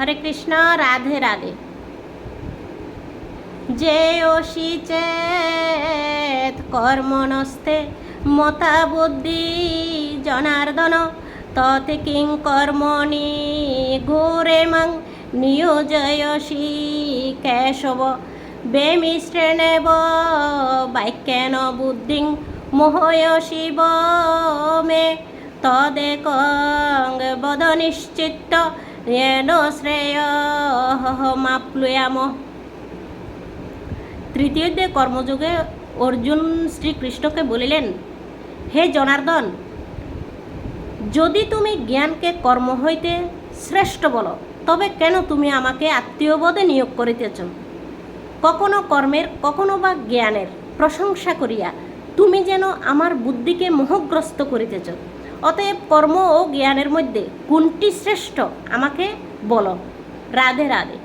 হরে কৃষ্ণ, রাধে রাধে। যে অসি চেত কর্মণস্তে মতা বুদ্ধি জনার্দন ততে কিং কর্মণি ঘোরে মং নিয়োজয়সি কেশব। বেমিশ্রেণেব বাক্যেন বুদ্ধিং, মোহয় শিব মে তদেকং বদ নিশ্চিত্ত येन শ্রেয়মাপ্লুয়াম তৃতীয় অধ্যায়ে কর্মযোগে অর্জুন শ্রীকৃষ্ণকে বলিলেন, হে জনার্দন, যদি তুমি জ্ঞানকে কর্ম হইতে শ্রেষ্ঠ বলো, তবে কেন তুমি আমাকে আত্মীয়বোধে নিয়োগ করিতেছ? কখনো কর্মের, কখনো বা জ্ঞানের প্রশংসা করিয়া তুমি যেন আমার বুদ্ধিকে মোহগ্রস্ত করিতেছ। অতএব কর্ম ও জ্ঞানের মধ্যে কোনটি শ্রেষ্ঠ আমাকে বলো। রাধে রাধে।